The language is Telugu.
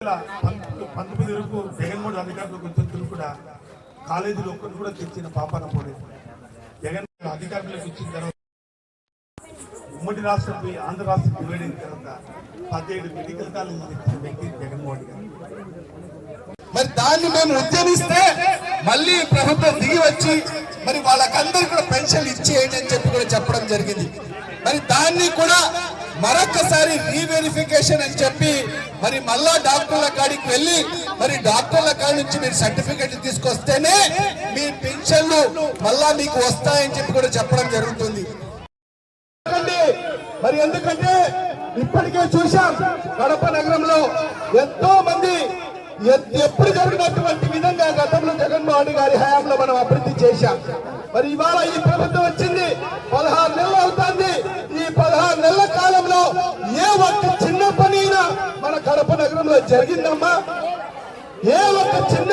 పంతొమ్మిది వరకు జగన్ జగన్మోహన్ అధికారులకు వచ్చిన కూడా కాలేజీలో ఒక్కరు కూడా తెచ్చిన పాపన పోలేదు జగన్ అధికారులకు ఇచ్చిన తర్వాత ఉమ్మడి రాష్ట్రం పోయి ఆంధ్ర రాష్ట్రం డివైడ్ అయిన తర్వాత పదిహేడు మెడికల్ కాలేజీలు తెచ్చిన వ్యక్తి జగన్మోహన్ గారు. మరి దాన్ని మేము ఉద్యమిస్తే మళ్ళీ ప్రభుత్వం దిగి వచ్చి మరి వాళ్ళకందరికీ కూడా పెన్షన్లు ఇచ్చేయండి అని చెప్పి కూడా చెప్పడం జరిగింది. మరి దాన్ని కూడా మరొకసారి రీవెరిఫికేషన్ అని చెప్పి మరి మళ్ళా డాక్టర్ల కాడికి వెళ్ళి మరి డాక్టర్ల కాడి నుంచి మీరు సర్టిఫికెట్ తీసుకొస్తేనే మీ పెన్షన్లు మళ్ళా మీకు వస్తాయని చెప్పి కూడా చెప్పడం జరుగుతుంది. మరి ఎందుకంటే ఇప్పటికే చూశాం కడప నగరంలో ఎంతో మంది ఎప్పుడు జరిగినటువంటి విధంగా గతంలో జగన్మోహన్ గారి హయాంలో మనం అభివృద్ధి చేశాం. మరి ఇవాళ ఈ ప్రభుత్వం వచ్చింది పదహారు నెలలు జరిగిందమ్మా? ఏ ఒక్క చిన్న